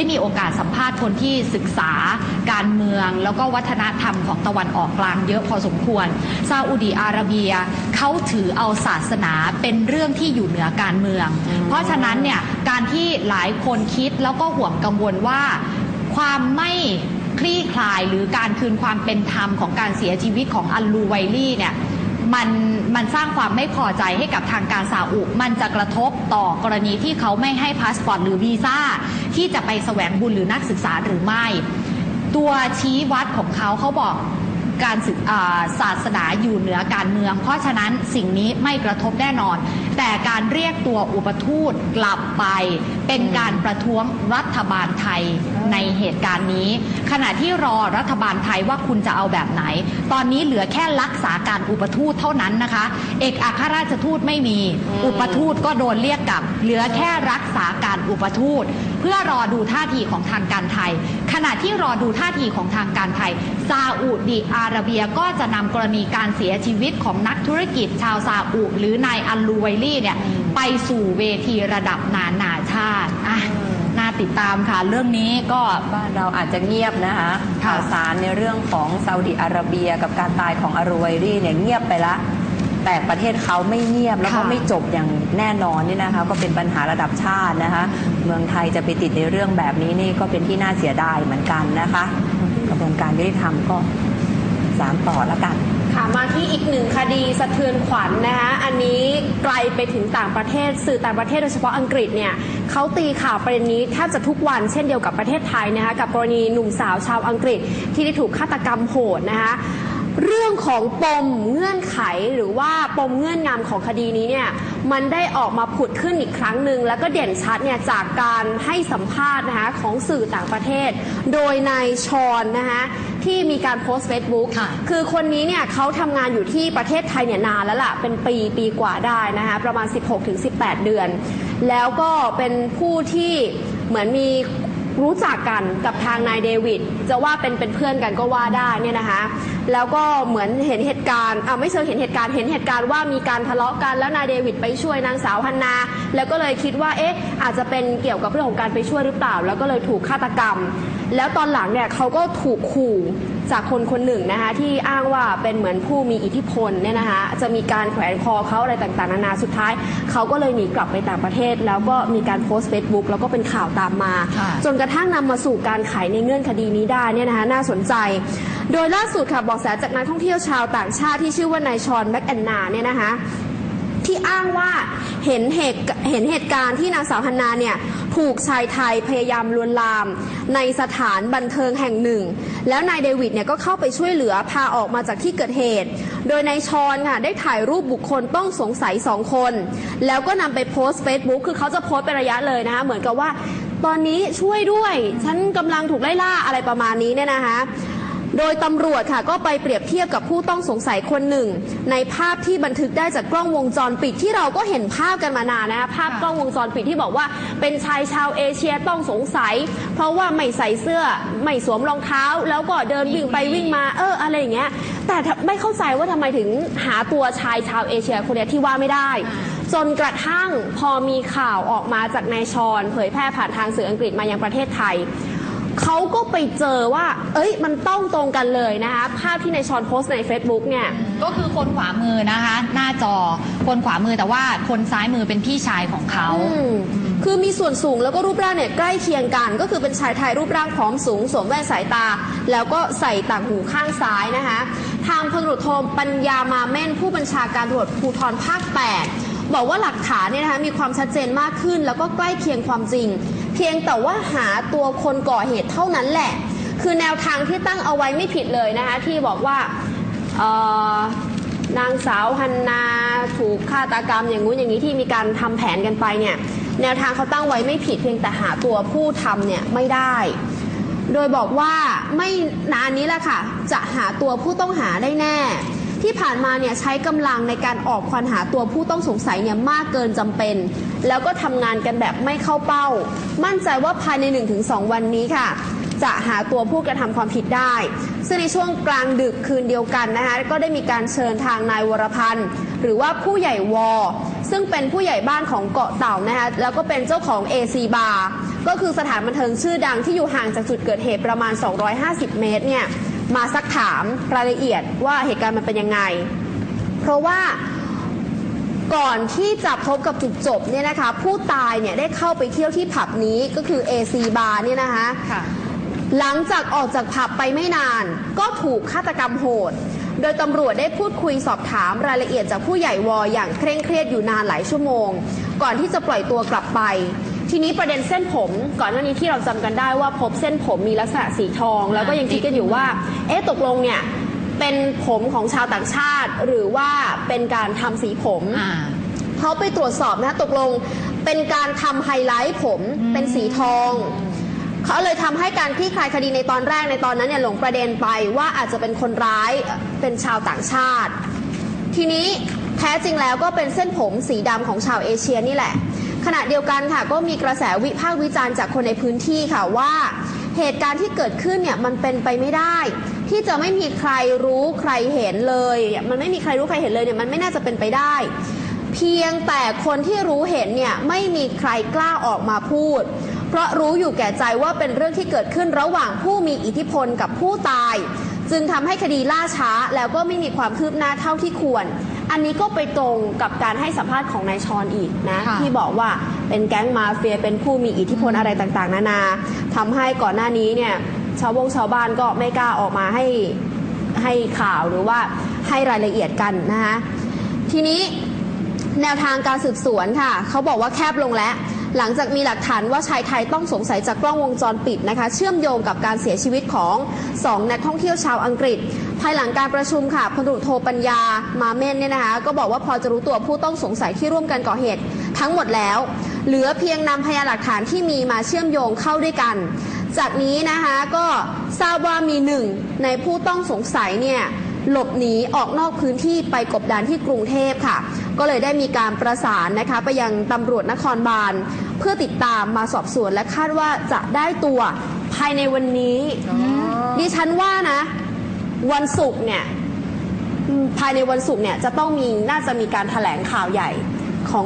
ได้มีโอกาสสัมภาษณ์คนที่ศึกษาการเมือง แล้วก็วัฒนธรรมของตะวันออกกลางเยอะพอสมควร ซาอุดีอาระเบียเขาถือเอาศาสนาเป็นเรื่องที่อยู่เหนือการเมือง เพราะฉะนั้นเนี่ยการที่หลายคนคิดแล้วก็ห่วงกังวลว่าความไม่คลี่คลายหรือการคืนความเป็นธรรมของการเสียชีวิตของอัลลูไวลี่เนี่ย มันมันสร้างความไม่พอใจให้กับทางการซาอุ มันจะกระทบต่อกรณีที่เขาไม่ให้พาสปอร์ตหรือวีซ่าที่จะไปแสวงบุญหรือนักศึกษาหรือไม่ ตัวชี้วัดของเขาเขาบอก การศึกาศาสนาอยู่เหนือการเมือง เพราะฉะนั้นสิ่งนี้ไม่กระทบแน่นอน แต่การเรียกตัวอุปทูตกลับไป เป็นการประท้วงรัฐบาลไทยในเหตุการณ์นี้ ขณะที่รอรัฐบาลไทยว่าคุณจะเอาแบบไหน ตอนนี้เหลือแค่รักษาการอุปทูตเท่านั้นนะคะ เอกอัครราชทูตไม่มีอุปทูตก็โดนเรียกกลับ เหลือแค่รักษาการอุปทูต เพื่อรอดูท่าทีของทางการไทย ขณะที่รอดูท่าทีของทางการไทย ซาอุดิอาระเบียก็จะนำกรณีการเสียชีวิตของนักธุรกิจชาวซาอุหรือนายอัลลูไวลี่เนี่ยไปสู่เวทีระดับนานาชาติอะน่าติดตามค่ะ เรื่องนี้ก็บ้านเราอาจจะเงียบนะคะค่ะข่าวสารในเรื่องของซาอุดิอาระเบีย กับการตายของอารูไวรีเนี่ยเงียบไปละ แต่ประเทศเขาไม่เงียบแล้วก็ค่ะไม่จบอย่างแน่นอนนี่นะคะ ก็เป็นปัญหาระดับชาตินะคะ เมืองไทยจะไปติดในเรื่องแบบนี้นี่ก็เป็นที่น่าเสียดายเหมือนกันนะคะกระบวนการยุติธรรมก็สามต่อแล้วกันค่ะมาที่อีกหนึ่งคดีสะเทือนขวัญนะคะอันนี้ไกลไปถึงต่างประเทศ สื่อต่างประเทศโดยเฉพาะอังกฤษเนี่ยเขาตีข่าวประเด็นนี้แทบจะทุกวันเช่นเดียวกับประเทศไทยนะคะกับกรณีหนุ่มสาวชาวอังกฤษที่ได้ถูกฆาตกรรมโหดนะคะ เรื่องของปมเงื่อนไขหรือว่าปมเงื่อนงำของคดีนี้เนี่ยมันได้ออกมาผุดขึ้นอีกครั้งหนึ่งแล้วก็เด่นชัดเนี่ยจากการให้สัมภาษณ์นะคะของสื่อต่างประเทศ โดยนายชอนนะคะที่มีการโพสต์ Facebook ค่ะ คือคนนี้เนี่ยเขาทำงานอยู่ที่ประเทศไทยเนี่ยนานแล้วล่ะ เป็นปีปีกว่าได้นะคะประมาณ 16-18 เดือน แล้วก็เป็นผู้ที่เหมือนมี รู้จักกันกับทางนายเดวิดจะว่าเป็นเป็นเพื่อนกันก็ว่าได้เนี่ยนะคะแล้วก็เหมือนเห็นเหตุการณ์อ่าไม่เชิงเห็นเหตุการณ์เห็นเหตุการณ์ว่ามีการทะเลาะกันแล้วนายเดวิดไปช่วยนางสาวฮันนา แล้วก็เลยคิดว่าเอ๊ะอาจจะเป็นเกี่ยวกับเรื่องของการไปช่วยหรือเปล่า แล้วก็เลยถูกฆาตกรรม แล้วตอนหลังเนี่ยเขาก็ถูกขู่ จากคนคนหนึ่งนะคะที่อ้างว่าเป็นเหมือนผู้มีอิทธิพลเนี่ยนะคะจะมีการแขวนคอเขาอะไรต่างๆนานาสุดท้ายเขาก็เลยหนีกลับไปต่างประเทศ แล้วก็มีการโพสต์เฟซบุ๊กแล้วก็เป็นข่าวตามมาค่ะจนกระทั่งนำมาสู่การไขในเงื่อนคดีนี้ได้เนี่ยนะคะน่าสนใจ โดยล่าสุดค่ะบอกแสจากนักท่องเที่ยวชาวต่างชาติที่ชื่อว่านายชอนแบ็กแอนนาเนี่ยนะคะ ที่อ้างว่าเห็นเหตุเห็นเหตุการณ์ที่นางสาวฮันนาเนี่ยถูกชายไทยพยายามลวนลาม ในสถานบันเทิงแห่งหนึ่ง แล้วนายเดวิดเนี่ยก็เข้าไปช่วยเหลือพาออกมาจากที่เกิดเหตุ โดยนายชอนค่ะได้ถ่ายรูปบุคคลต้องสงสัยสองคน แล้วก็นำไปโพสต์ Facebook คือเขาจะโพสต์เป็นระยะเลยนะคะเหมือนกับว่า ตอนนี้ช่วยด้วย ฉันกำลังถูกไล่ล่าอะไรประมาณนี้เนี่ยนะคะ โดยตำรวจค่ะก็ไปเปรียบเทียบกับผู้ต้องสงสัยคนหนึ่ง ในภาพที่บันทึกได้จากกล้องวงจรปิดที่เราก็เห็นภาพกันมานานนะคะภาพกล้องวงจรปิดที่บอกว่า เป็นชายชาวเอเชียต้องสงสัย เพราะว่าไม่ใส่เสื้อไม่สวมรองเท้า แล้วก็เดินวิ่งไปวิ่งมาเอออะไรอย่างเงี้ยแต่ไม่เข้าใจว่าทำไมถึงหาตัวชายชาวเอเชียคนนี้ที่ว่าไม่ได้ จนกระทั่งพอมีข่าวออกมาจากนายชอน เผยแพร่ผ่านทางสื่ออังกฤษมายังประเทศไทย เขาก็ไปเจอว่า เอ้ย มันต้องตรงกันเลยนะคะ ภาพที่ในายชอนโพสต์ใน Facebook เนี่ย ก็คือคนขวามือนะคะ หน้าจอคนขวามือแต่ว่าคนซ้ายมือเป็นพี่ชายของเขา อืมคือมีส่วนสูงแล้วก็รูปร่างเนี่ยใกล้เคียงกัน ก็คือเป็นชายไทยรูปร่างผอมสูง สวมแว่นสายตา แล้วก็ใส่ต่างหูข้างซ้ายนะคะ ทางพลตำรวจโทปัญญามาเม่นผู้บัญชาการตำรวจภูธรภาค 8 บอกว่าหลักฐานเนี่ยนะคะมีความชัดเจนมากขึ้น แล้วก็ใกล้เคียงความจริงเพียงแต่ว่าหาตัวคนก่อเหตุเท่านั้นแหละ คือแนวทางที่ตั้งเอาไว้ไม่ผิดเลยนะคะ ที่บอกว่าเนางสาวฮันนาถูกฆาตกรรมอย่างงู้นอย่างนี้ที่มีการทำแผนกันไปเนี่ยแนวทางเขาตั้งไว้ไม่ผิดเพียงแต่หาตัวผู้ทำเนี่ยไม่ได้ โดยบอกว่าไม่นานนี้แหละค่ะ จะหาตัวผู้ต้องหาได้แน่ ที่ผ่านมาเนี่ยใช้กำลังในการออกควันหาตัวผู้ต้องสงสัยเนี่ยมากเกินจำเป็น แล้วก็ทำงานกันแบบไม่เข้าเป้า มั่นใจว่าภายใน 1-2 วันนี้ค่ะ จะหาตัวผู้กระทำความผิดได้ ซึ่งในช่วงกลางดึกคืนเดียวกันนะคะก็ได้มีการเชิญทางนายวรพันธ์ หรือว่าผู้ใหญ่วอ ซึ่งเป็นผู้ใหญ่บ้านของเกาะเต่านะคะแล้วก็เป็นเจ้าของ AC Bar ก็คือสถานบันเทิงชื่อดังที่อยู่ห่างจากจุดเกิดเหตุประมาณ 250 เมตรเนี่ย มาซักถามรายละเอียดว่าเหตุการณ์มันเป็นยังไง เพราะว่าก่อนที่จะพบกับจุดจบเนี่ยนะคะ ผู้ตายเนี่ยได้เข้าไปเที่ยวที่ผับนี้ก็คือ AC Bar เนี่ยนะคะค่ะหลังจากออกจากผับไปไม่นาน ก็ถูกฆาตกรรมโหด โดยตำรวจได้พูดคุยสอบถามรายละเอียดจากผู้ใหญ่วออย่างเคร่งเครียดอยู่นานหลายชั่วโมง ก่อนที่จะปล่อยตัวกลับไป ทีนี้ประเด็นเส้นผมก่อนหน้านี้ที่เราจำกันได้ว่าพบเส้นผมมีลักษณะสีทอง แล้วก็ยังคิดกันอยู่ว่า เอ๊ะตกลงเนี่ยเป็นผมของชาวต่างชาติ หรือว่าเป็นการทำสีผมอ่า เขาไปตรวจสอบนะตกลงเป็นการทำไฮไลท์ผมเป็นสีทอง เขาเลยทำให้การคลี่คลายคดีในตอนแรกในตอนนั้นเนี่ยหลงประเด็นไปว่าอาจจะเป็นคนร้ายเป็นชาวต่างชาติ ทีนี้แท้จริงแล้วก็เป็นเส้นผมสีดำของชาวเอเชียนี่แหละ ขณะเดียวกันค่ะก็มีกระแสวิพากษ์วิจารณ์จากคนในพื้นที่ค่ะว่าเหตุการณ์ที่เกิดขึ้นเนี่ยมันเป็นไปไม่ได้ ที่จะไม่มีใครรู้ใครเห็นเลย มันไม่มีใครรู้ใครเห็นเลยเนี่ยมันไม่น่าจะเป็นไปได้ เพียงแต่คนที่รู้เห็นเนี่ยไม่มีใครกล้าออกมาพูด เพราะรู้อยู่แก่ใจว่าเป็นเรื่องที่เกิดขึ้นระหว่างผู้มีอิทธิพลกับผู้ตาย จึงทำให้คดีล่าช้าแล้วก็ไม่มีความคืบหน้าเท่าที่ควร อันนี้ก็ไปตรงกับการให้สัมภาษณ์ของนายชอนอีกนะ ค่ะ ที่บอกว่าเป็นแก๊งมาเฟียเป็นผู้มีอิทธิพลอะไรต่างๆ นานาทำให้ก่อนหน้านี้เนี่ยชาววงชาวบ้านก็ไม่กล้าออกมาให้ให้ข่าวหรือว่าให้รายละเอียดกันนะคะทีนี้ แนวทางการสืบสวนค่ะ เขาบอกว่าแคบลงแล้ว หลังจากมีหลักฐานว่าชายไทยต้องสงสัยจากกล้องวงจรปิดนะคะ เชื่อมโยงกับการเสียชีวิตของสองนักท่องเที่ยวชาวอังกฤษ ภายหลังการประชุมค่ะพลตำรวจโทปัญญามาเม่นเนี่ยนะคะ ก็บอกว่าพอจะรู้ตัวผู้ต้องสงสัยที่ร่วมกันก่อเหตุ ทั้งหมดแล้ว เหลือเพียงนำพยานหลักฐานที่มีมาเชื่อมโยงเข้าด้วยกัน จากนี้นะคะก็ทราบว่ามีหนึ่งในผู้ต้องสงสัยเนี่ยหลบหนีออกนอกพื้นที่ไปกบดานที่กรุงเทพค่ะ ก็เลยได้มีการประสานนะคะไปยังตำรวจนครบาลเพื่อติดตามมาสอบสวนและคาดว่าจะได้ตัวภายในวันนี้ ดิฉันว่านะ วันศุกร์เนี่ยอืมภายในวันศุกร์เนี่ยจะต้องมีน่าจะมีการแถลงข่าวใหญ่ของ